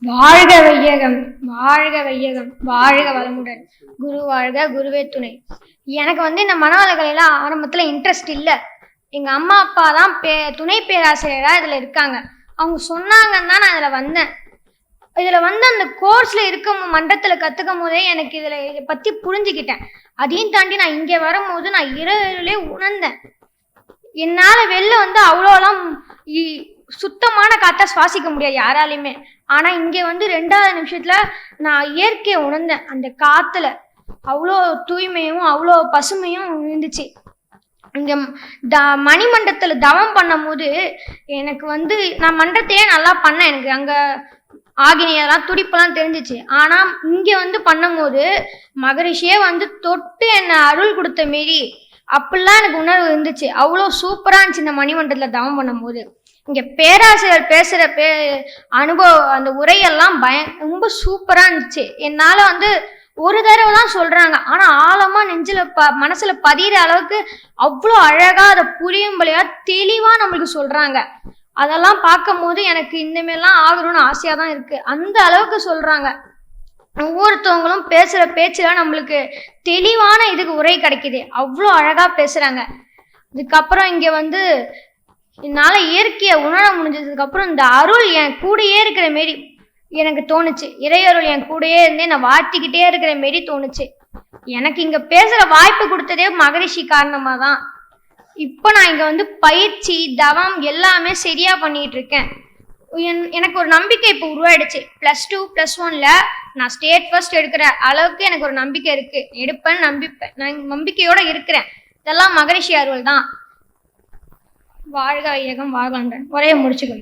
வாழ்க வையகம் வாழ்க வையகம் வாழ்க வளமுடன். குரு வாழ்க குருவே துணை. எனக்கு வந்து இந்த மனவளக்கலையெல்லாம் ஆரம்பத்தில் இன்ட்ரெஸ்ட் இல்லை. எங்கள் அம்மா அப்பா தான் பே துணை பேராசிரியராக இதில் இருக்காங்க. அவங்க சொன்னாங்கன்னு தான் நான் இதில் வந்தேன். இதில் வந்து அந்த கோர்ஸில் இருக்க மன்றத்தில் கற்றுக்கும் போதே எனக்கு இதில் இதை பற்றி புரிஞ்சுக்கிட்டேன். அதையும் தாண்டி நான் இங்கே வரும்போது நான் இரவிலே உணர்ந்தேன். என்னால் வெளில வந்து அவ்வளோலாம் இ- சுத்தமான காற்றை சுவாசிக்க முடியாது யாராலையுமே. ஆனால் இங்கே வந்து ரெண்டாவது நிமிஷத்தில் நான் இயற்கையை உணர்ந்தேன். அந்த காற்றுல அவ்வளோ தூய்மையும் அவ்வளோ பசுமையும் இருந்துச்சு. இங்க த மணிமண்டத்தில் தவம் பண்ணும்போது எனக்கு வந்து நான் மண்டத்தையே நல்லா பண்ணேன் எனக்கு. அங்கே ஆகினியெல்லாம் துடிப்பெல்லாம் தெரிஞ்சிச்சு. ஆனால் இங்கே வந்து பண்ணும்போது மகரிஷியே வந்து தொட்டு என்னை அருள் கொடுத்த மாரி அப்படிலாம் எனக்கு உணர்வு இருந்துச்சு. அவ்வளோ சூப்பராக இருந்துச்சு இந்த மணிமண்டத்தில் தவம் பண்ணும்போது. இங்கே பேராசிரியர் பேசுகிற பே அனுபவம் அந்த உரையெல்லாம் பய ரொம்ப சூப்பராக இருந்துச்சு. என்னால் வந்து ஒரு தடவை தான் சொல்கிறாங்க ஆனால் ஆழமாக நெஞ்சில் ப மனசில் பதிகிற அளவுக்கு அவ்வளோ அழகாக அதை புரியும்படியாக தெளிவாக நம்மளுக்கு சொல்கிறாங்க அதெல்லாம் பார்க்கும்போது எனக்கு இந்த ஆகணும்னு ஆசையாக தான் இருக்குது அந்த அளவுக்கு சொல்கிறாங்க ஒவ்வொருத்தவங்களும் பேசுகிற பேச்சில் நம்மளுக்கு தெளிவான இதுக்கு உரை கிடைக்குது. அவ்வளோ அழகாக பேசுகிறாங்க இதுக்கப்புறம் இங்கே வந்து என்னால் இயற்கையை உணர முடிஞ்சதுக்கப்புறம் இந்த அருள் என் கூடயே இருக்கிற மாரி எனக்கு தோணுச்சு. இறையருள் என் கூடயே இருந்தே நான் வாழ்த்திக்கிட்டே இருக்கிற மாரி தோணுச்சு. எனக்கு இங்கே பேசுகிற வாய்ப்பு கொடுத்ததே மகரிஷி காரணமாக தான் இப்போ நான் இங்கே வந்து பயிற்சி தவம் எல்லாமே சரியாக பண்ணிகிட்டு இருக்கேன் என் எனக்கு ஒரு நம்பிக்கை இப்போ உருவாயிடுச்சு. ப்ளஸ் டூ ப்ளஸ் ஒனில் நான் ஸ்டேட் ஃபர்ஸ்ட் எடுக்கிற அளவுக்கு எனக்கு ஒரு நம்பிக்கை இருக்குது எடுப்பேன்னு நம்பிப்பேன் நான் நம்பிக்கையோடு இருக்கிறேன். இதெல்லாம் மகரிஷி அருள் தான் வாழ்க வையகம் வாழ்க ஒரே முடிச்சுக்கணும்